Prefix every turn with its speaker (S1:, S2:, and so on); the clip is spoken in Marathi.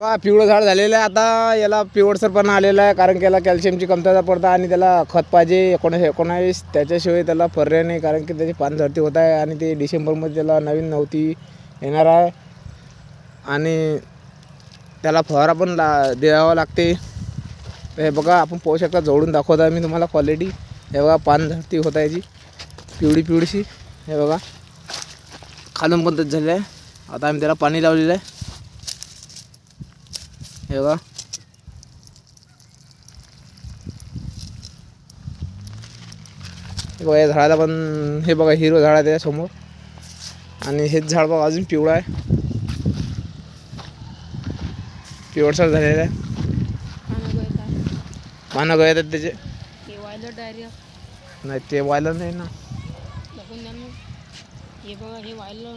S1: हा पिवळं झाड झालेलं आहे. आता याला पिवळसरपणा आलेला आहे कारण की याला कॅल्शियमची कमतरता पडतं आणि त्याला खत पाहिजे. एकोणीस एकोणावीस त्याच्याशिवाय त्याला पर्याय नाही कारण की त्याची पान झडती होत आहे आणि ते डिसेंबरमध्ये त्याला नवीन नव्हती येणार आहे. आणि त्याला फवारा पण ला द्यावा लागते. हे बघा आपण पाहू शकता जवळून दाखवत आहे. मी तुम्हाला क्वालिटी हे बघा पान झडती होत आहे याची पिवळी पिवळीशी हे बघा. खालून पण तेच झालेलं आहे. आता आम्ही त्याला पाणी लावलेलं आहे. हे बघा हे बघा या झाडाला पण हे बघा हिरो झाड आहे त्याच्यासमोर आणि हेच झाड बघा अजून पिवळं आहे। पिवळसर झालेलं आहे। पानं गळत आहेत त्याचे। नाही ते व्हायला नाही ना.
S2: हे बघा हे व्हायला